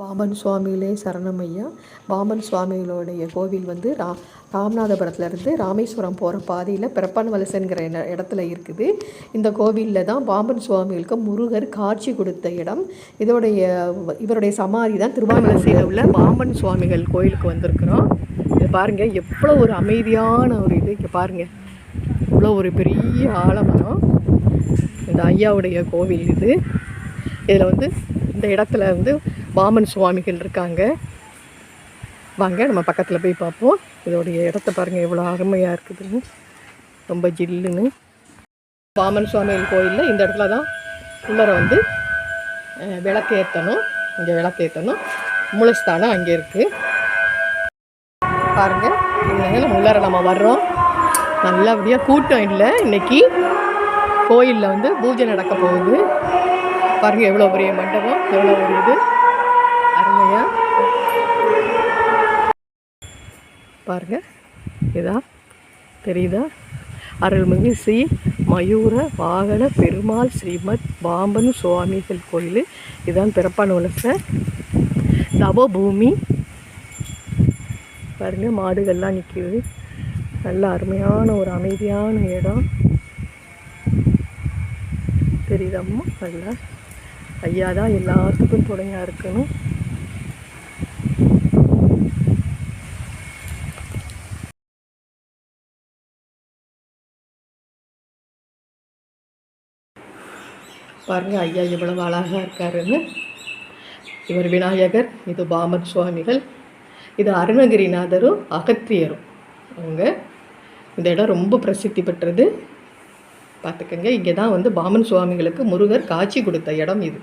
பாம்பன் சுவாமியிலே சரணமையா பாம்பன் சுவாமிகளுடைய கோவில் வந்து ரா ராமநாதபுரத்துலேருந்து ராமேஸ்வரம் போகிற பாதையில் பிறப்பான் வலசங்கிற இடத்துல இருக்குது. இந்த கோவிலில் தான் பாம்பன் சுவாமிகளுக்கு முருகர் காட்சி கொடுத்த இடம். இதோடைய இவருடைய சமாதி தான் திருவாமலசையில் உள்ள பாம்பன் சுவாமிகள் கோயிலுக்கு வந்திருக்கிறோம். இது பாருங்கள் எவ்வளோ ஒரு அமைதியான ஒரு இது. இங்கே பாருங்கள் இவ்வளோ ஒரு பெரிய ஆலமரம். இந்த ஐயாவுடைய கோவில் இது. இதில் வந்து இந்த இடத்துல வந்து பாமன் சுவாமிகள் இருக்காங்க. வாங்க நம்ம பக்கத்தில் போய் பார்ப்போம். இதோடைய இடத்த பாருங்கள் எவ்வளோ அருமையாக இருக்குதுன்னு. ரொம்ப ஜில்லுன்னு. பாமன் சுவாமிகள் கோயிலில் இந்த இடத்துல தான் உள்ளர வந்து விளக்கேற்றணும் விளக்கு ஏற்றணும் இங்கே விளக்கு ஏற்றணும் மூலஸ்தானம் அங்கே இருக்குது பாருங்கள் இதுல நம்ம உள்ளர நம்ம வர்றோம். நல்லபடியாக கூட்டம் இல்லை இன்னைக்கு. கோயிலில் வந்து பூஜை நடக்க போகுது. பாருங்கள் எவ்வளோ பெரிய மண்டபம் எவ்வளோ ஒரு இது. அருமையாக பாருங்கள் இதா? தெரியுதா? அருள்மிகு ஸ்ரீ மயூர வாகன பெருமாள் ஸ்ரீமத் பாம்பன் சுவாமிகள் கோயில். இதுதான் பிறப்பான உலச தவபூமி பாருங்க மாடுகள்லாம் நிற்கிது நல்ல அருமையான ஒரு அமைதியான இடம். தெரியுதம்மா நல்லா. ஐயா தான் எல்லாத்துக்கும் துணையாக இருக்கணும். பாருங்க ஐயா எவ்வளவு அழகாக இருக்காருன்னு. இவர் விநாயகர் இது பாமன் சுவாமிகள் இது அருணகிரிநாதரும் அகத்தியரும். அவங்க இந்த இடம் ரொம்ப பிரசித்தி பெற்றது. பார்த்துக்கங்க இங்கே தான் வந்து பாமன் சுவாமிகளுக்கு முருகர் காட்சி கொடுத்த இடம் இது.